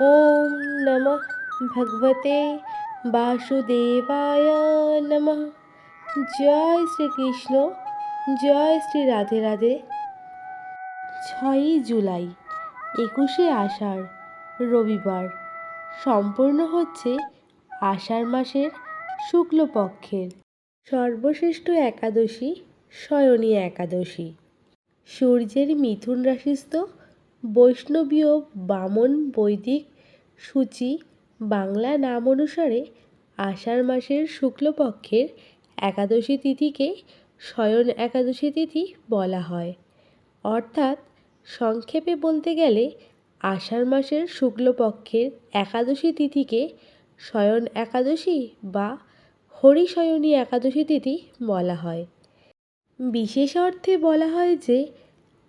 ওম নমঃ ভগবতে বাসুদেবায় নমঃ জয় শ্রীকৃষ্ণ জয় শ্রী রাধে রাধে ছয়ই জুলাই একুশে আষাঢ়, রবিবার। সম্পূর্ণ হচ্ছে আষাঢ় মাসের শুক্লপক্ষের। সর্বশ্রেষ্ঠ একাদশী শয়নী একাদশী। সূর্যের মিথুন রাশিস্থ বৈষ্ণবীয় বামন বৈদিক সূচি বাংলা নাম অনুসারে আষাঢ় মাসের শুক্লপক্ষের একাদশী তিথিকে শয়ন একাদশী তিথি বলা হয়। অর্থাৎ সংক্ষেপে বলতে গেলে আষাঢ় মাসের শুক্লপক্ষের একাদশী তিথিকে শয়ন একাদশী বা হরিশয়নী একাদশী তিথি বলা হয়। বিশেষ অর্থে বলা হয় যে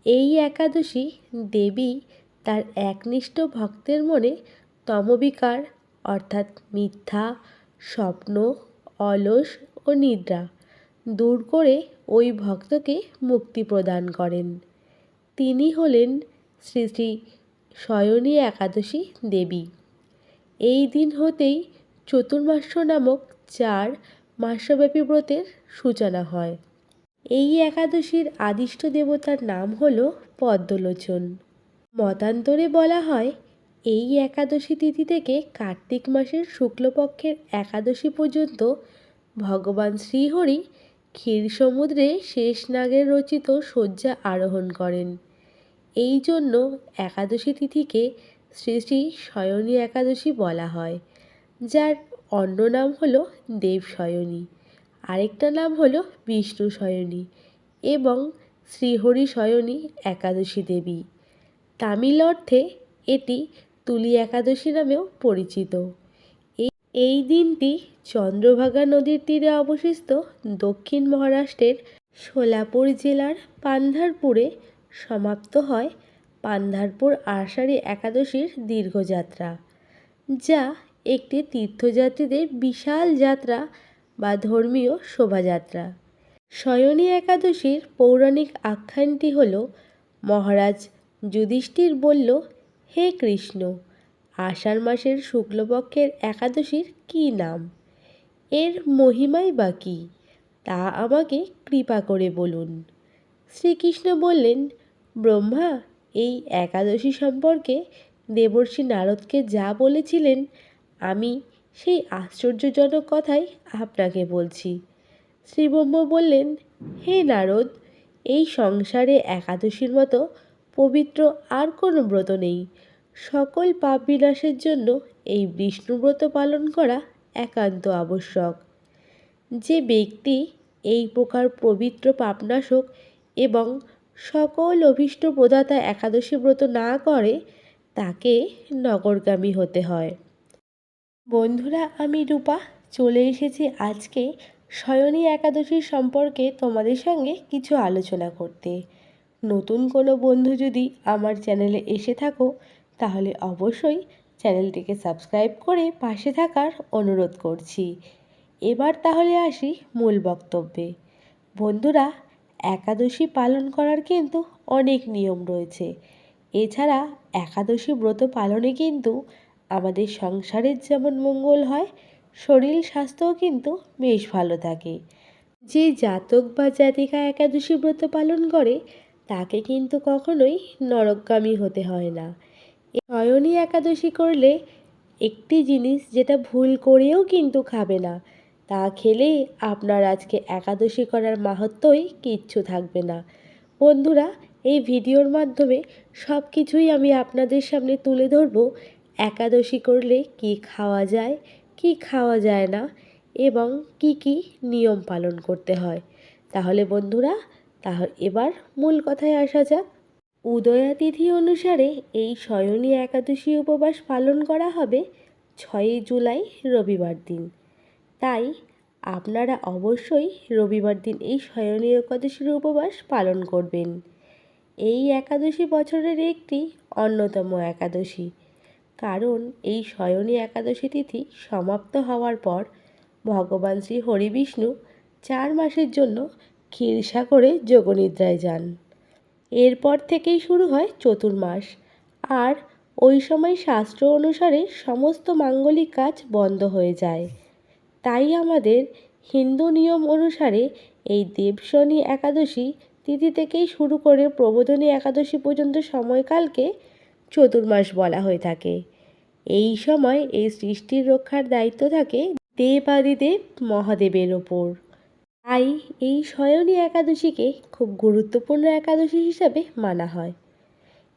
এই একাদশী দেবী তার একনিষ্ঠ ভক্তের মনে তমবিকার, অর্থাৎ মিথ্যা, স্বপ্ন, অলস ও নিদ্রা দূর করে ওই ভক্তকে মুক্তি প্রদান করেন। তিনি হলেন শ্রী শ্রী শয়নী একাদশী দেবী। এই দিন হতেই চতুর্মাস্য নামক চার মাসব্যাপী ব্রতের সূচনা হয়। এই একাদশীর আদিষ্ট দেবতার নাম হল পদ্মলোচন। মতান্তরে বলা হয়, এই একাদশী তিথি থেকে কার্তিক মাসের শুক্লপক্ষের একাদশী পর্যন্ত ভগবান শ্রীহরি ক্ষীর সমুদ্রে শেষনাগের রচিত শয্যা আরোহণ করেন। এই জন্য একাদশী তিথিকে শ্রী শ্রী শয়নী একাদশী বলা হয়, যার অন্য নাম হল দেব শয়নী আরেকটা নাম হলো বিষ্ণু শয়নী এবং শ্রীহরি শয়নী একাদশী দেবী। তামিল অর্থে এটি তুলি একাদশী নামেও পরিচিত। এই দিনটি চন্দ্রভাগা নদীর তীরে অবস্থিত দক্ষিণ মহারাষ্ট্রের সোলাপুর জেলার পান্ধারপুরে সমাপ্ত হয় পান্ধারপুর আষাঢ়ী একাদশীর দীর্ঘযাত্রা, যা একটি তীর্থযাত্রীদের বিশাল যাত্রা বা ধর্মীয় শোভাযাত্রা। শয়নী একাদশীর পৌরাণিক আখ্যানটি হল, মহারাজ যুধিষ্ঠির বলল, হে কৃষ্ণ, আষাঢ় মাসের শুক্লপক্ষের একাদশীর কী নাম? এর মহিমাই বা কী? তা আমাকে কৃপা করে বলুন। শ্রীকৃষ্ণ বললেন, ব্রহ্মা, এই একাদশী সম্পর্কে দেবর্ষী নারদকে যা বলেছিলেন, আমি সেই আশ্চর্যজনক কথাই আপনাকে বলছি। শ্রীব্রহ্ম বললেন, হে নারদ, এই সংসারে একাদশীর মতো পবিত্র আর কোনো ব্রত নেই। সকল পাপ বিনাশের জন্য এই বিষ্ণুব্রত পালন করা একান্ত আবশ্যক। যে ব্যক্তি এই প্রকার পবিত্র পাপনাশক এবং সকল অভীষ্ট প্রদাতা একাদশী ব্রত না করে, তাকে নগরগামী হতে হয়। বন্ধুরা, আমি রূপা। চলে এসেছি আজকে শয়নী একাদশীর সম্পর্কে তোমাদের সঙ্গে কিছু আলোচনা করতে। নতুন কোনো বন্ধু যদি আমার চ্যানেলে এসে থাকো, তাহলে অবশ্যই চ্যানেলটিকে সাবস্ক্রাইব করে পাশে থাকার অনুরোধ করছি। এবার তাহলে আসি মূল বক্তব্যে। বন্ধুরা, একাদশী পালন করার কিন্তু অনেক নিয়ম রয়েছে। এছাড়া একাদশী ব্রত পালনে কিন্তু আমাদের সংসারের যেমন মঙ্গল হয়, শরীর স্বাস্থ্যও কিন্তু বেশ ভালো থাকে। যে জাতক বা জাতিকা একাদশী ব্রত পালন করে, তাকে কিন্তু কখনোই নরকগামী হতে হয় না। শয়নী একাদশী করলে একটি জিনিস যেটা ভুল করেও কিন্তু খাবে না, তা খেলে আপনার আজকে একাদশী করার মাহাত্মই কিচ্ছু থাকবে না। বন্ধুরা, এই ভিডিওর মাধ্যমে সব কিছুই আমি আপনাদের সামনে তুলে ধরব। একাদশী করলে কি খাওয়া যায়, কি খাওয়া যায় না এবং কি কি নিয়ম পালন করতে হয়? তাহলে বন্ধুরা তাহলে এবার মূল কথায় আসা যাক। উদয়া তিথি অনুসারে এই শয়নী একাদশী উপবাস পালন করা হবে ছয়ই জুলাই রবিবার দিন। তাই আপনারা অবশ্যই রবিবার দিন এই শয়নী একাদশীর উপবাস পালন করবেন। এই একাদশী বছরের একটি অন্যতম একাদশী। কারণ এই শয়নী একাদশী তিথি সমাপ্ত হওয়ার পর ভগবান শ্রী হরিবিষ্ণু চার মাসের জন্য ক্ষীরসা করে যোগনিদ্রায় যান। এরপর থেকেই শুরু হয় চতুর্মাস। আর ওই সময় শাস্ত্র অনুসারে সমস্ত মাঙ্গলিক কাজ বন্ধ হয়ে যায়। তাই আমাদের হিন্দু নিয়ম অনুসারে এই দেবশনী একাদশী তিথি থেকেই শুরু করে প্রবোধনী একাদশী পর্যন্ত সময়কালকে চতুর্মাস বলা হয়ে থাকে। এই সময় এই সৃষ্টির রক্ষার দায়িত্ব থাকে দেবাদিদেব মহাদেবের ওপর। তাই এই শয়নী একাদশীকে খুব গুরুত্বপূর্ণ একাদশী হিসাবে মানা হয়।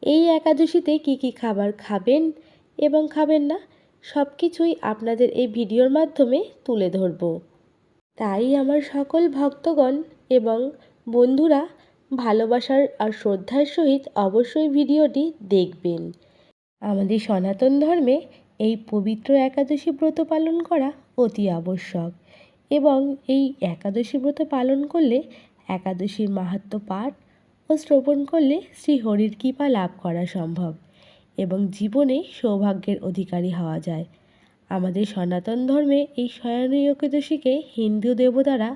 এই একাদশীতে কি কি খাবার খাবেন এবং খাবেন না সব কিছুই আপনাদের এই ভিডিওর মাধ্যমে তুলে ধরব। তাই আমার সকল ভক্তগণ এবং বন্ধুরা ভালোবাসার আর শ্রদ্ধার সহিত অবশ্যই ভিডিওটি দেখবেন। আমাদের সনাতন ধর্মে এই পবিত্র একাদশী ব্রত পালন করা অতি আবশ্যক এবং এই একাদশী ব্রত পালন করলে একাদশীর মাহাত্ম্য পাঠ ও শ্রবণ করলে শ্রীহরির কৃপা লাভ করা সম্ভব এবং জীবনে সৌভাগ্যের অধিকারী হওয়া যায়। আমাদের সনাতন ধর্মে এই শয়নী একাদশীকে হিন্দু দেবতারা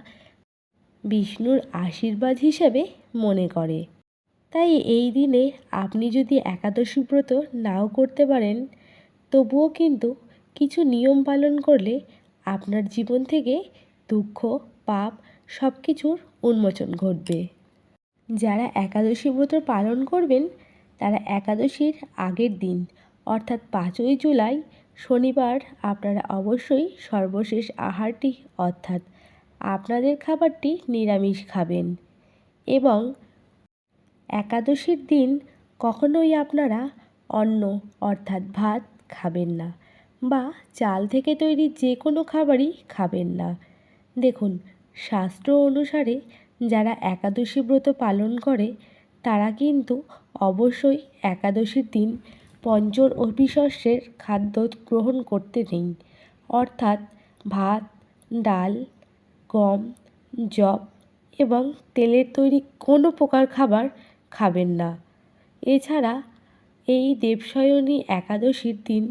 বিষ্ণুর আশীর্বাদ হিসেবে মনে করে। তাই এই দিনে আপনি যদি একাদশী ব্রত নাও করতে পারেন, তবুও কিন্তু কিছু নিয়ম পালন করলে আপনার জীবন থেকে দুঃখ, পাপ সব কিছুর উন্মোচন ঘটবে। যারা একাদশী ব্রত পালন করবেন, তারা একাদশীর আগের দিন, অর্থাৎ পাঁচই জুলাই, শনিবার আপনারা অবশ্যই সর্বশেষ আহারটি, অর্থাৎ আপনাদের খাবারটি নিরামিষ খাবেন এবং একাদশীর দিন কখনোই আপনারা অন্ন, অর্থাৎ ভাত, খাবেন না বা চাল থেকে তৈরি যে কোনো খাবারই খাবেন না। দেখুন, শাস্ত্র অনুসারে যারা একাদশী ব্রত পালন করে, তারা কিন্তু অবশ্যই একাদশীর দিন পঞ্চর অভিশস্যের খাদ্য গ্রহণ করতে নেই। অর্থাৎ ভাত, ডাল, গম, যব এবং তেলের তৈরি কোনো প্রকার খাবার খাবেন না। এছাড়া এই দেবশয়নী একাদশীর দিন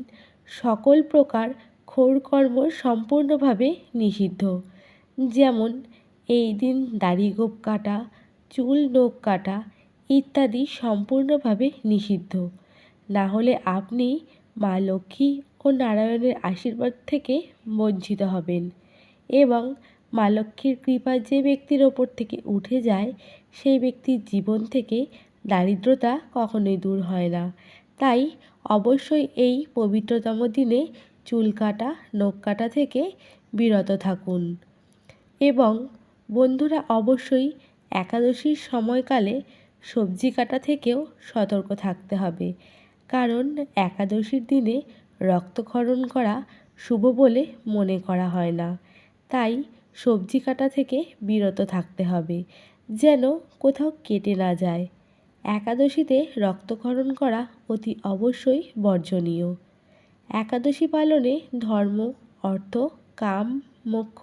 সকল প্রকার ক্ষৌরকর্ম সম্পূর্ণভাবে নিষিদ্ধ। যেমন এই দিন দাড়ি গোঁফ কাটা, চুল নখ কাটা ইত্যাদি সম্পূর্ণভাবে নিষিদ্ধ। না হলে আপনি মা লক্ষ্মী ও নারায়ণের আশীর্বাদ থেকে বঞ্চিত হবেন এবং মা লক্ষ্মীর কৃপা যে ব্যক্তির ওপর থেকে উঠে যায় সেই ব্যক্তির জীবন থেকে দারিদ্রতা কখনোই দূর হয় না। তাই অবশ্যই এই পবিত্রতম দিনে চুল কাটা, নখ কাটা থেকে বিরত থাকুন। এবং বন্ধুরা অবশ্যই একাদশীর সময়কালে সবজি কাটা থেকেও সতর্ক থাকতে হবে। কারণ একাদশীর দিনে রক্তক্ষরণ করা শুভ বলে মনে করা হয় না। তাই সবজি কাটা থেকে বিরত থাকতে হবে। যেন কোথাও কেটে না যায়। একাদশীতে রক্তক্ষরণ করা অতি অবশ্যই বর্জনীয়। একাদশী পালনে ধর্ম, অর্থ, কাম, মোক্ষ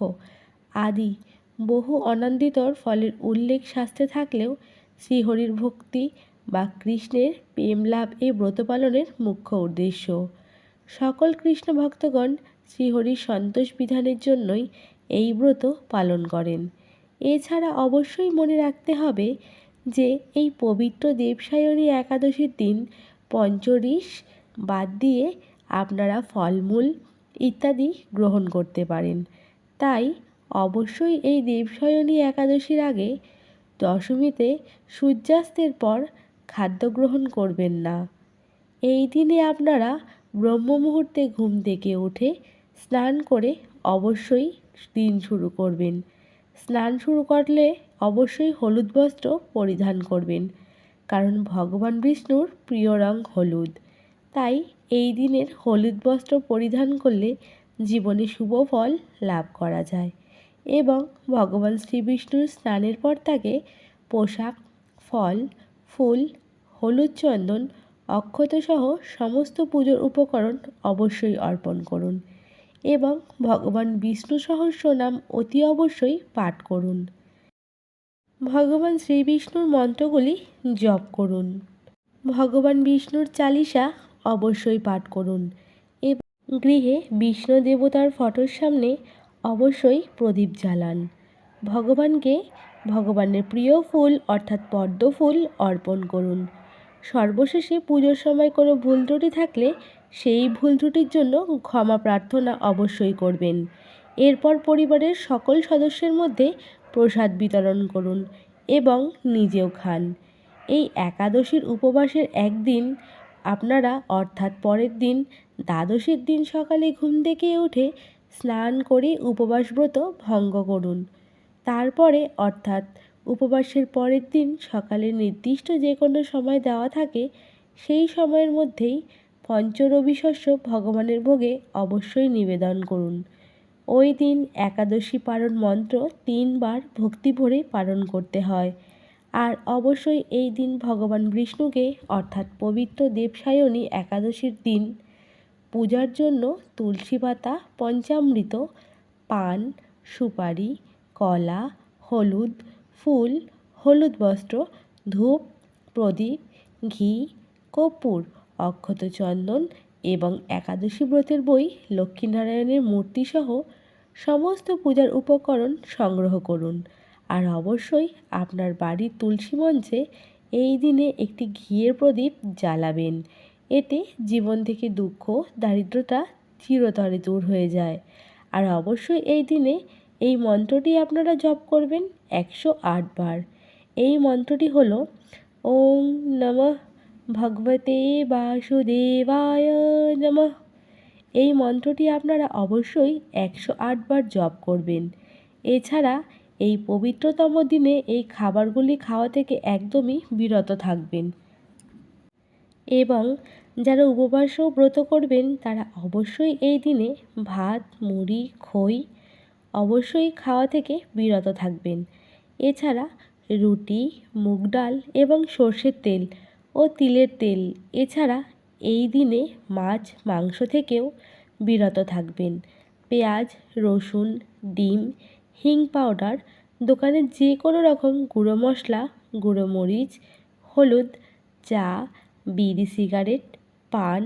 আদি বহু অনন্দিতর ফলের উল্লেখ শাস্ত্রে থাকলেও শ্রীহরির ভক্তি বা কৃষ্ণের প্রেম লাভ এই ব্রত পালনের মুখ্য উদ্দেশ্য। সকল কৃষ্ণ ভক্তগণ শ্রীহরির সন্তোষ বিধানের জন্যই এই ব্রত পালন করেন। এছাড়া অবশ্যই মনে রাখতে হবে যে এই পবিত্র দেবসায়নী একাদশীর দিন পঞ্চরিশ বাদ দিয়ে আপনারা ফলমূল ইত্যাদি গ্রহণ করতে পারেন। তাই অবশ্যই এই দেবশয়নী একাদশীর আগে দশমীতে সূর্যাস্তের পর খাদ্য গ্রহণ করবেন না। এই দিনে আপনারা ব্রহ্ম মুহূর্তে ঘুম থেকে উঠে স্নান করে অবশ্যই দিন শুরু করবেন। স্নান শুরু করলে অবশ্যই হলুদ বস্ত্র পরিধান করবেন, কারণ ভগবান বিষ্ণুর প্রিয় রং হলুদ। তাই এই দিনের হলুদ বস্ত্র পরিধান করলে জীবনে শুভ ফল লাভ করা যায় এবং ভগবান শ্রী বিষ্ণুর স্নানের পর তাকে পোশাক, ফল, ফুল, হলুদ চন্দন, অক্ষতসহ সমস্ত পুজোর উপকরণ অবশ্যই অর্পণ করুন। এবং ভগবান বিষ্ণু সহস্র নাম অতি অবশ্যই পাঠ করুন। ভগবান শ্রী বিষ্ণুর মন্ত্রগুলি জপ করুন। ভগবান বিষ্ণুর চালিসা অবশ্যই পাঠ করুন। এবং গৃহে বিষ্ণু দেবতার ফটোর সামনে অবশ্যই প্রদীপ জ্বালান। ভগবানকে ভগবানের প্রিয় ফুল অর্থাৎ পদ্ম ফুল অর্পণ করুন। সর্বশেষে পুজোর সময় কোনো ভুল ত্রুটি থাকলে সেই ভুল ত্রুটির জন্য ক্ষমা প্রার্থনা অবশ্যই করবেন। এরপর পরিবারের সকল সদস্যের মধ্যে প্রসাদ বিতরণ করুন এবং নিজেও খান। এই একাদশীর উপবাসের একদিন আপনারা অর্থাৎ পরের দিন দ্বাদশীর দিন সকালে ঘুম থেকে উঠে স্নান করে উপবাস ব্রত ভঙ্গ করুন। তারপরে অর্থাৎ উপবাসের পরের দিন সকালে নির্দিষ্ট যে কোনো সময় দেওয়া থাকে, সেই সময়ের মধ্যেই পঞ্চরবি শস্য ভগবানের ভোগে অবশ্যই নিবেদন করুন। ওই দিন একাদশী পারণ মন্ত্র তিনবার ভক্তি ভরে পালন করতে হয়। আর অবশ্যই এই দিন ভগবান বিষ্ণুকে, অর্থাৎ পবিত্র দেবসায়নী একাদশীর দিন, পূজার জন্য তুলসী পাতা, পঞ্চামৃত, পান, সুপারি, কলা, হলুদ, ফুল, হলুদ বস্ত্র, ধূপ, প্রদীপ, ঘি, কর্পূর অক্ষত চন্দন এবং একাদশী ব্রতের বই, লক্ষ্মীনারায়ণের মূর্তিসহ সমস্ত পূজার উপকরণ সংগ্রহ করুন। আর অবশ্যই আপনার বাড়ির তুলসী মঞ্চে এই দিনে একটি ঘিয়ের প্রদীপ জ্বালাবেন। এতে জীবন থেকে দুঃখ, দারিদ্রতা চিরতরে দূর হয়ে যায়। আর অবশ্যই এই দিনে এই মন্ত্রটি আপনারা জপ করবেন একশো আট বার। এই মন্ত্রটি হল ওং নমঃ ভগবতে বাসুদেবায় নমঃ। এই মন্ত্রটি আপনারা অবশ্যই একশো বার জপ করবেন। এছাড়া এই পবিত্রতম দিনে এই খাবারগুলি খাওয়া থেকে একদমই বিরত থাকবেন। এবং যারা উপবাস ও ব্রত করবেন, তারা অবশ্যই এই দিনে ভাত, মুড়ি, খই অবশ্যই খাওয়া থেকে বিরত থাকবেন। এছাড়া রুটি, মুগ ডাল এবং সর্ষের তেল ও তিলের তেল। এছাড়া এই দিনে মাছ, মাংস থেকেও বিরত থাকবেন। পেঁয়াজ, রসুন, ডিম, হিং পাউডার, দোকানে যে কোনো রকম গুঁড়ো মশলা, গুঁড়ো মরিচ, হলুদ, চা, বিড়ি, সিগারেট, পান,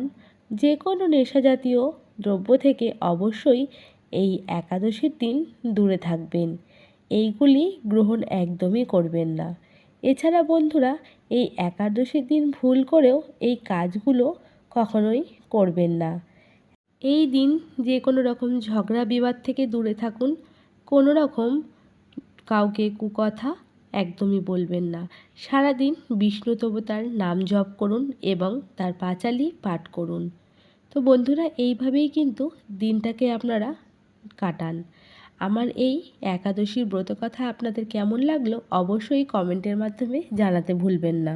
যে কোনো নেশা জাতীয় দ্রব্য থেকে অবশ্যই এই একাদশীর দিন দূরে থাকবেন। এইগুলি গ্রহণ একদমই করবেন না। এছাড়া বন্ধুরা এই একাদশীর দিন ভুল করেও এই কাজগুলো কখনোই করবেন না। এই দিন যে কোনো রকম ঝগড়া বিবাদ থেকে দূরে থাকুন, কোনো রকম কাউকে কুকথা একদমই বলবেন না। সারাদিন বিষ্ণু দেবতার নাম জপ করুন এবং তার পাঁচালি পাঠ করুন। তো বন্ধুরা, এইভাবেই কিন্তু দিনটাকে আপনারা কাটান। আমার এই একাদশীর ব্রত কথা আপনাদের কেমন লাগল অবশ্যই কমেন্টের মাধ্যমে জানাতে ভুলবেন না।